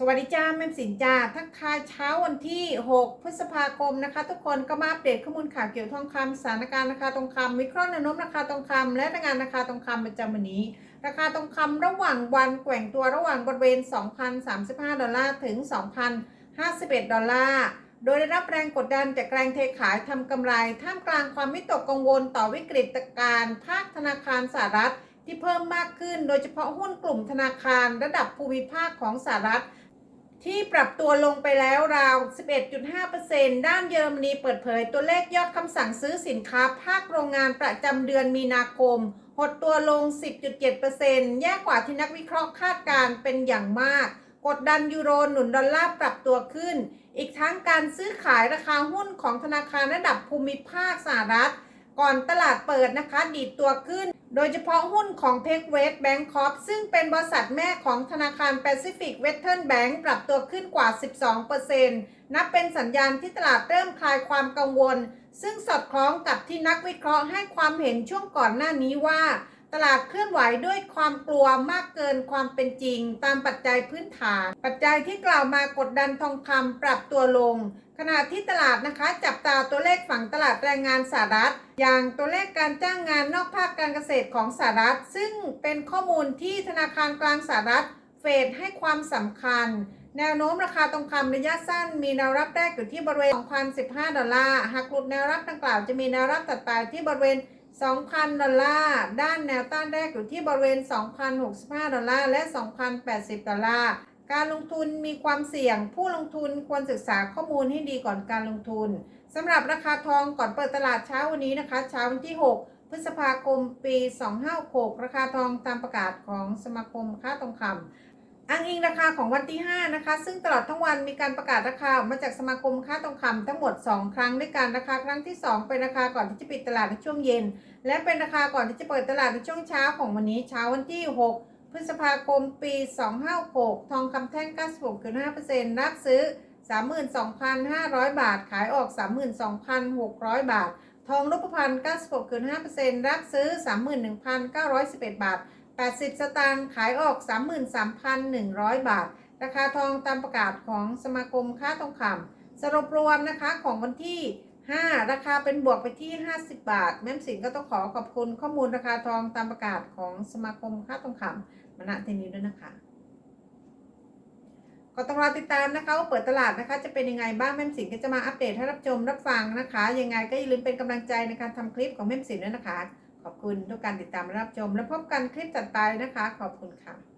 สวัสดีจ้าแม่สินจ้าทักทายเช้าวันที่ 6 พฤษภาคมนะคะ ทุกคนก็มาอัปเดตข้อมูลข่าวเกี่ยวกับทองคำสถานการณ์ราคาทองคำวิเคราะห์แนวโน้มราคาทองคำและรายงานราคาทองคำประจำวันนี้ ราคาทองคำระหว่างวันแกว่งตัวระหว่างบริเวณ 2,035 ดอลลาร์ถึง 2,051 ดอลลาร์โดยได้รับแรงกดดันจากแรงเทขายทำกำไร ท่ามกลางความวิตกกังวลต่อวิกฤตการณ์ภาคธนาคารสหรัฐที่เพิ่มมากขึ้น โดยเฉพาะหุ้นกลุ่มธนาคารระดับภูมิภาคของสหรัฐ ที่ปรับตัวลงไปแล้วราว 11.5%ด้านเยอรมนีเปิดเผยตัวเลขยอดคำสั่งซื้อสินค้า ภาคโรงงานประจำเดือนมีนาคม หดตัวลง 10.7%แย่กว่าที่นักวิเคราะห์คาดการเป็นอย่างมาก กดดันยูโรหนุนดอลลาร์ปรับตัวขึ้น อีกทั้งการซื้อขายราคาหุ้นของธนาคารระดับภูมิภาคสหรัฐ ก่อนตลาดเปิดนะคะดีดตัวขึ้น โดยเฉพาะหุ้นของเพกเวสแบงก์คอปซึ่งเป็นบริษัทแม่ของธนาคารแปซิฟิกเวสเทิร์นแบงก์ปรับตัวขึ้นกว่า 12%นับเป็นสัญญาณที่ตลาดเริ่มคลายความกังวล ซึ่งสอดคล้องกับที่นักวิเคราะห์ให้ความเห็นช่วงก่อนหน้านี้ว่า ตลาดเคลื่อนไหวด้วยความกลัวมากเกินความเป็นจริง ตามปัจจัยพื้นฐาน ปัจจัยที่กล่าวมากดดันทองคำปรับตัวลง ขณะที่ตลาดนะคะจับตาตัวเลขฝั่งตลาดแรงงานสหรัฐ อย่างตัวเลขการจ้างงานนอกภาคการเกษตรของสหรัฐ ซึ่งเป็นข้อมูลที่ธนาคารกลางสหรัฐ เฟดให้ความสำคัญ แนวโน้มราคาทองคำระยะสั้น มีแนวรับแรกอยู่ที่บริเวณ 2,015 ดอลลาร์หากหลุดแนวรับดังกล่าวจะมีแนวรับตัดไปที่บริเวณ 2,000 ดอลลาร์ด้านแนวต้านแรกอยู่ที่บริเวณ 2,065 ดอลลาร์และ 2,080 ดอลลาร์ การลงทุนมีความเสี่ยง ผู้ลงทุนควรศึกษาข้อมูลให้ดีก่อนการลงทุนสำหรับราคาทองก่อนเปิดตลาดเช้าวันนี้นะคะเช้าวันที่ 6 พฤษภาคม ปี 2566ราคาทองตามประกาศของสมาคมค้าทองคำอ้างอิงราคาของวันที่ 5 นะคะ ซึ่งตลอดทั้งวันมีการประกาศราคาออกมาจากสมาคมค้าทองคำทั้งหมด 2 ครั้งด้วยกันราคาครั้งที่ 2 เป็นราคาก่อนที่จะปิดตลาดในช่วงเย็น และเป็นราคาก่อนที่จะเปิดตลาดในช่วงเช้าของวันนี้เช้าวันที่ 6 ฤษภาคมปี 256 ทองคำแท่ง 96.5%รับซื้อ 32,500 บาท ขายออก 32,600 บาท ทองรูปพรรณ96.5%รับซื้อ 31,911 บาท 80 สตางค์ ขายออก 33,100 บาท ราคาทองตามประกาศของสมาคมค้าทองคำสรุปรวมนะคะของวันที่ 5 ราคาเป็นบวกไปที่ 50 บาท แม่มสินก็ต้องขอขอบคุณข้อมูลราคาทองตามประกาศของสมาคมค้าทองคำ มณะเทนี้ด้วยนะคะ ก็ต้องรอติดตามนะคะว่าเปิดตลาดนะคะ จะเป็นยังไงบ้างแม่มสินก็จะมาอัปเดตให้รับชมรับฟังนะคะ ยังไงก็อย่าลืมเป็นกำลังใจในการทำคลิปของแม่มสินด้วยนะคะ ขอบคุณทุกการติดตามรับชม แล้วพบกันคลิปต่อไปนะคะ ขอบคุณค่ะ